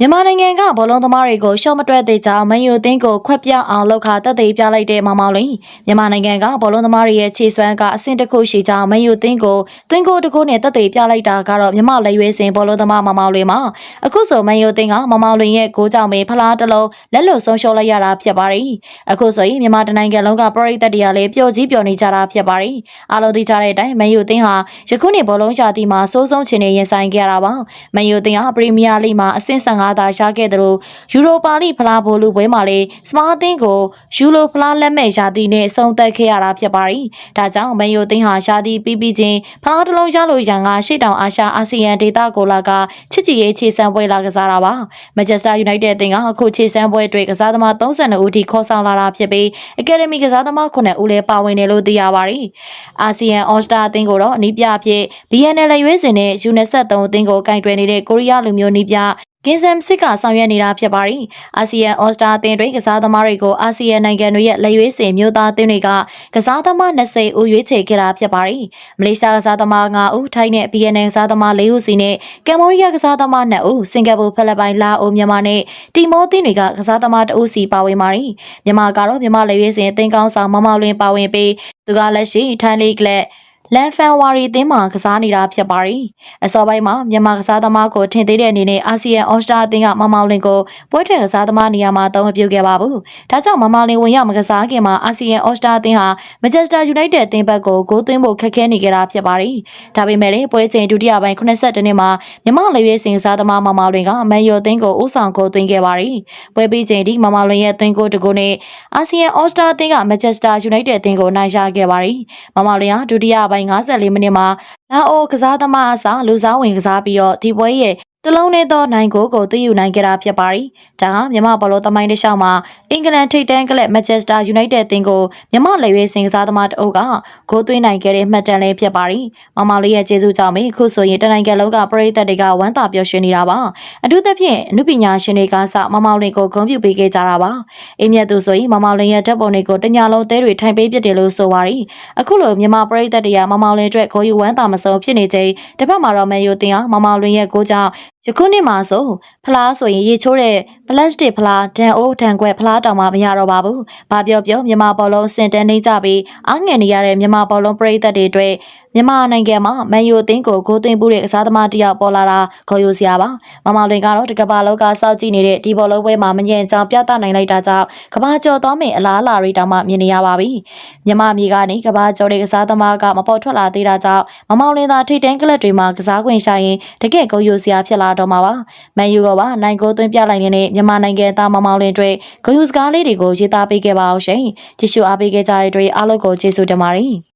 မြန်မာနိုင်ငံကဘောလုံးသမားတွေကိုရှော့မတွက်သေးကြောင်းမန်ယူအသင်းကိုခွက်ပြောင်းအောင်လုပ်ခါတက်သေးပြလိုက်တဲ့မောင်မောင်လင်းမြန်မာနိုင်ငံကဘောလုံးသမားတွေရဲ့ခြေစွမ်းကအဆင့်တစ်ခုရှိကြောင်းမန်ယူအသင်းကိုသွင်းကိုတစ်ခုနဲ့တက်သေးပြလိုက်တာကတော့မြန်မာလက်ရွေးစင်ဘောလုံးသမားမောင်မောင်လင်းမှာအခုဆိုမန်ယူအသင်းကမောင်မောင်လင်းရဲ့ကိုးကြောင့်ပဲဖလားတစ်လုံးလက်လွတ်ဆုံးရှုံးလိုက်ရတာဖြစ်ပါတယ်အခုဆိုရင်မြန်မာတနိုင်ငံလုံးကပရိသတ်တွေကလည်းပျော်ကြီးပျော်နေကြတာဖြစ်ပါတယ်အားလုံးသိကြတဲ့အတိုင်းမန်ယူအသင်းဟာယခုနှစ်ဘောလုံးရာသီမှာစိုးဆုံးချင်နေရင်ဆိုင်ခဲ့ရတာပါမန်ယူအသင်းဟာပရီးမီးယားလိမှာအဆင့်15သာရခဲ့တယ်လို့ယူရိုပါလိဖလားဘိုလ်လူပွဲမှာလေစမာအသင်းကိုယူရိုဖလားလက်မဲ့ရာသီနဲ့အဆုံးသက်ခဲ့ရတာဖြစ်ပါတယ်ဒါကြောင့်မန်ယူအသင်းဟာရာသီပြီးပြီးချင်းဖလားတစ်လုံးရလို့ရန်ကရှေ့တောင်အာရှအာဆီယံဒေသကိုလာကချစ်ကြည်ရေးခြေစံပွဲလာကစားတာပါမန်ချက်စတာယူနိုက်တက်အသင်းကအခုခြေစံပွဲအတွက်ကစားသမား32ဦးထိခေါ်ဆောင်လာတာဖြစ်ပြီးအကယ်ဒမီကစားသမား9ဦးလည်းပါဝင်တယ်လို့သိရပါတယ်အာဆီယံအော်စတာအသင်းကိုတော့အနီးပြအဖြစ် BNL ရွေးစင်နဲ့ U23 အသင်းကိုကင်တွယ်နေတဲ့ကိုရီးယားလူမျိုးနီးပြ ကင်းဆမ်စစ်ကဆောင်ရွက်နေတာဖြစ်ပါတယ်။အာဆီယံအော်စတာအသင်းတွေကစားသမားတွေကိုအာဆီယံနိုင်ငံတွေရဲ့လက်ရွေးစင်မျိုးသားအသင်းတွေကကစားသမား20ဦးရွေးချယ်ခဲ့တာဖြစ်ပါတယ်။မလေးရှားကစားသမား9ဦးထိုင်းနဲ့ BNN ကစားသမား4ဦးစီနဲ့ကမ္ဘောဒီးယားကစားသမား2ဦးစင်ကာပူဖိလစ်ပိုင်လာအိုမြန်မာနဲ့တီမောအသင်းတွေကကစားသမား2ဦးစီပါဝင်ပါတယ်။မြန်မာကတော့မြန်မာလက်ရွေးစင်အသင်းကောင်းဆောင်မမောင်လွင်ပါဝင်ပြီးသူကလက်ရှိထိုင်းလိဂ်လက် လန်ဖန်ဝါရီအသင်းမှာကစားနေတာဖြစ်ပါတယ်။အစောပိုင်းမှာမြန်မာကစားသမားကိုထင်သေးတဲ့အနေနဲ့အာဆီယံအော်စတြာအသင်းကမမောင်လင်ကိုပွဲထွက်ကစားသမားနေရာမှာအသုံးမပြုခဲ့ပါဘူး။ဒါကြောင့်မမောင်လင်ဝင်ရောက်မကစားခင်မှာအာဆီယံအော်စတြာအသင်းဟာမန်ချက်စတာယူနိုက်တက်အသင်းဘက်ကိုဂိုးသွင်းဖို့ခက်ခဲနေကြတာဖြစ်ပါတယ်။ဒါပေမဲ့လည်းပွဲချိန်ဒုတိယပိုင်း82နှစ်မှာမြန်မာလေရွေးစင်ကစားသမားမမောင်လင်ကမန်ယူအသင်းကိုဦးဆောင်ဂိုးသွင်းခဲ့ပါတယ်။ပွဲပြီးချိန်ထိမမောင်လင်ရဲ့သွင်းဂိုးတစ်ဂိုးနဲ့အာဆီယံအော်စတြာအသင်းကမန်ချက်စတာယူနိုက်တက်အသင်းကိုနိုင်ရခဲ့ပါတယ်။မမောင်လင်ဟာဒုတိယပိုင်း54မိနစ်မှာလာအိုကစားသမားအစားလူစားဝင်ကစားပြီးတော့ဒီပွဲရဲ့ တလုံးနဲ့သောနိုင်ကိုကိုသိယူနိုင်ခဲ့တာဖြစ်ပါတယ်။ဒါဟာမြန်မာဘောလုံးသမိုင်းတစ်လျှောက်မှာအင်္ဂလန်ထိပ်တန်းကလပ်မန်ချက်စတာယူနိုက်တက်အသင်းကိုမြန်မာလက်ရွေးစင်ကစားသမားတအုပ်ကဂိုးသွင်းနိုင်ခဲ့တဲ့မှတ်တမ်းလေးဖြစ်ပါတယ်။မမလေးရဲ့ကျေးဇူးကြောင့်ပဲအခုဆိုရင်တနိုင်ငံလုံးကပရိသတ်တွေကဝမ်းသာပျော်ရွှင်နေတာပါ။အထူးသဖြင့်အမှုပညာရှင်တွေကစမမောင်လင်ကိုဂုဏ်ပြုပေးခဲ့ကြတာပါ။အင်းမြတ်သူဆိုရင်မမောင်လင်ရဲ့ဓာတ်ပုံတွေကိုတညာလုံးသဲတွေထိုင်ပေးပြတယ်လို့ဆိုပါတယ်။အခုလိုမြန်မာပရိသတ်တွေကမမောင်လင်အတွက်ဂိုးယူဝမ်းသာမဆုံးဖြစ်နေချိန်တစ်ဖက်မှာတော့မန်ယူတင်အောင်မမောင်လင်ရဲ့ဂိုးကြောင့်ယခုနှစ်မှာဆိုဖလားဆိုရင်ရေချိုးတဲ့ပလတ်စတစ်ဖလားဒန်အိုးဒန်ခွက်ဖလားတောင်မှမရတော့ပါဘူး။ဘာပြောပြောမြန်မာဘောလုံးစင်တန်းနေကြပြီးအားငယ်နေရတဲ့မြန်မာဘောလုံးပရိသတ်တွေအတွက်မြန်မာနိုင်ငံမှာမန်ယူအသင်းကိုဂိုးသွင်းမှုတဲ့ကစားသမားတစ်ယောက်ပေါ်လာတာခေါ်ယူစရာပါ။မမလွင်ကတော့တကဘာလောကစောက်ကြည့်နေတဲ့ဒီဘောလုံးပွဲမှာမငြင်းကြောင်ပြသနိုင်လိုက်တာကြောင့်ကဘာကျော်သွားမယ့်အလားအလာတွေတောင်မှမြင်နေရပါပြီ။မြန်မာမြေကနေကဘာကျော်တဲ့ကစားသမားကမပေါ်ထွက်လာသေးတာကြောင့်မမောင်လင်းသာထိတ်တန်းကလပ်တွေမှာကစားခွင့်ရှိရင်တကယ့်ဂိုးယူစရာဖြစ်လာတော့မှာပါ။မန်ယူကပါနိုင်ကိုသွင်းပြလိုက်နေတဲ့မြန်မာနိုင်ငံသားမမောင်လင်းတွေဂိုးယူစကားလေးတွေကိုရေးသားပေးခဲ့ပါအောင်ရှင်။ကြည့်ရှုအားပေးခဲ့ကြတဲ့အတွက်အားလုံးကိုကျေးဇူးတင်ပါတယ်။